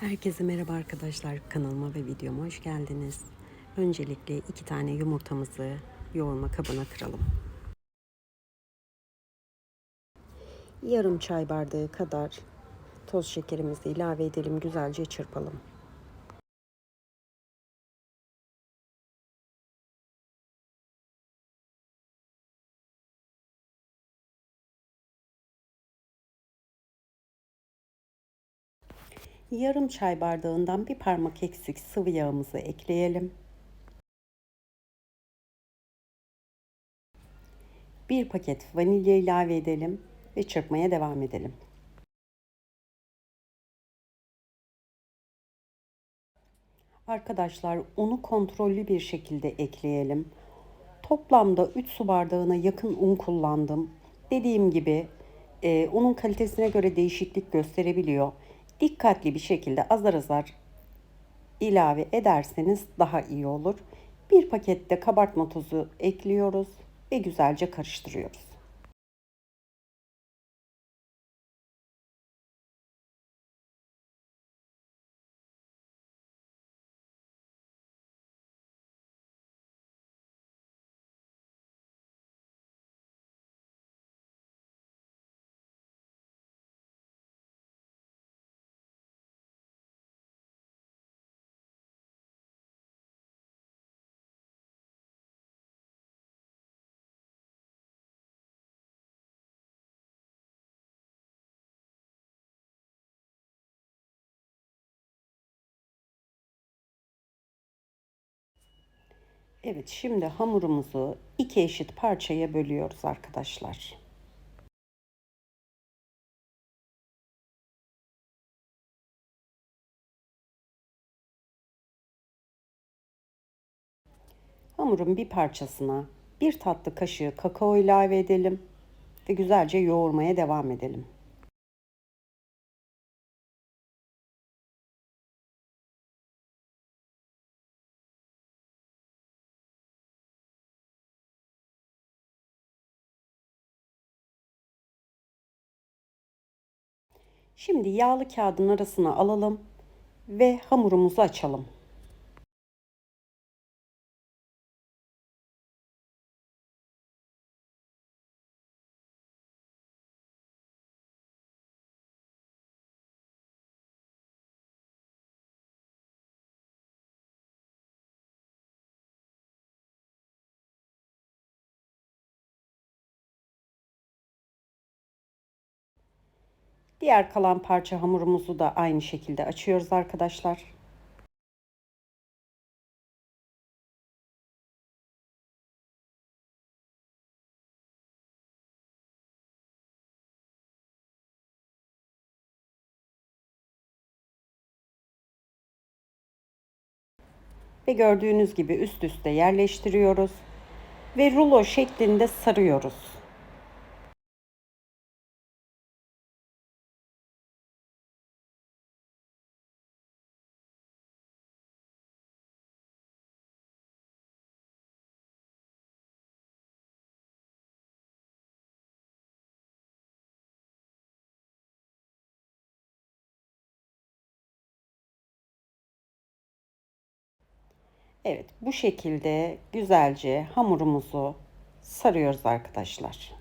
Herkese merhaba arkadaşlar. Kanalıma ve videoma hoş geldiniz. Öncelikle iki tane yumurtamızı yoğurma kabına kıralım. Yarım çay bardağı kadar toz şekerimizi ilave edelim. Güzelce çırpalım. Yarım çay bardağından bir parmak eksik sıvı yağımızı ekleyelim. Bir paket vanilya ilave edelim ve çırpmaya devam edelim. Arkadaşlar unu kontrollü bir şekilde ekleyelim. Toplamda 3 su bardağına yakın un kullandım. Dediğim gibi e, unun kalitesine göre değişiklik gösterebiliyor. Dikkatli bir şekilde azar azar ilave ederseniz daha iyi olur. Bir pakette kabartma tozu ekliyoruz ve güzelce karıştırıyoruz. Evet şimdi hamurumuzu iki eşit parçaya bölüyoruz arkadaşlar. Hamurun bir parçasına bir tatlı kaşığı kakao ilave edelim ve güzelce yoğurmaya devam edelim. Şimdi yağlı kağıdın arasına alalım ve hamurumuzu açalım. Diğer kalan parça hamurumuzu da aynı şekilde açıyoruz arkadaşlar. Ve gördüğünüz gibi üst üste yerleştiriyoruz ve rulo şeklinde sarıyoruz. Evet bu şekilde güzelce hamurumuzu sarıyoruz arkadaşlar.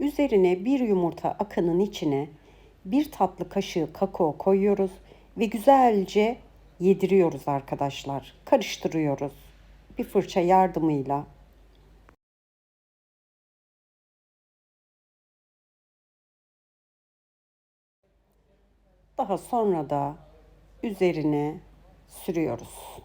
Üzerine bir yumurta akının içine bir tatlı kaşığı kakao koyuyoruz ve güzelce yediriyoruz arkadaşlar. Karıştırıyoruz. Bir fırça yardımıyla Daha sonra da üzerine sürüyoruz.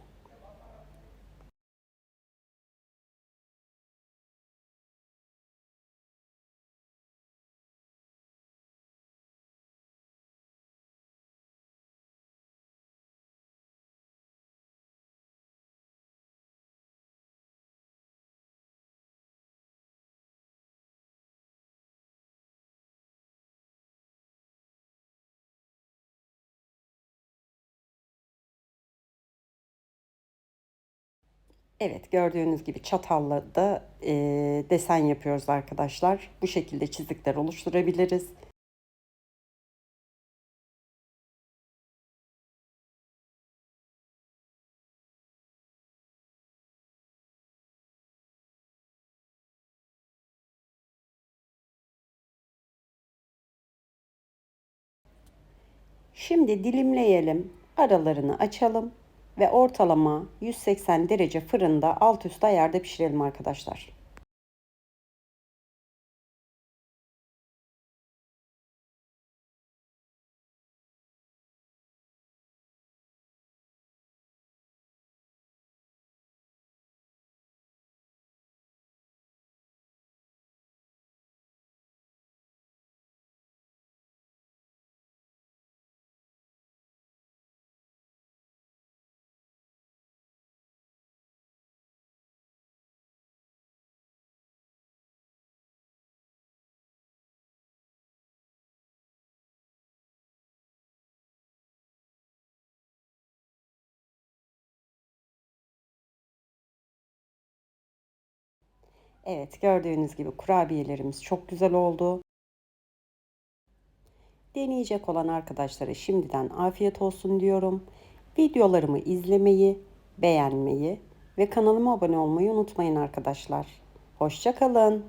Evet, gördüğünüz gibi çatalla da e, desen yapıyoruz arkadaşlar. Bu şekilde çizikler oluşturabiliriz. Şimdi dilimleyelim, aralarını açalım ve ortalama 180 derece fırında alt üst ayarda pişirelim arkadaşlar. Evet, gördüğünüz gibi kurabiyelerimiz çok güzel oldu. Deneyecek olan arkadaşlara şimdiden afiyet olsun diyorum. Videolarımı izlemeyi, beğenmeyi ve kanalıma abone olmayı unutmayın arkadaşlar. Hoşça kalın.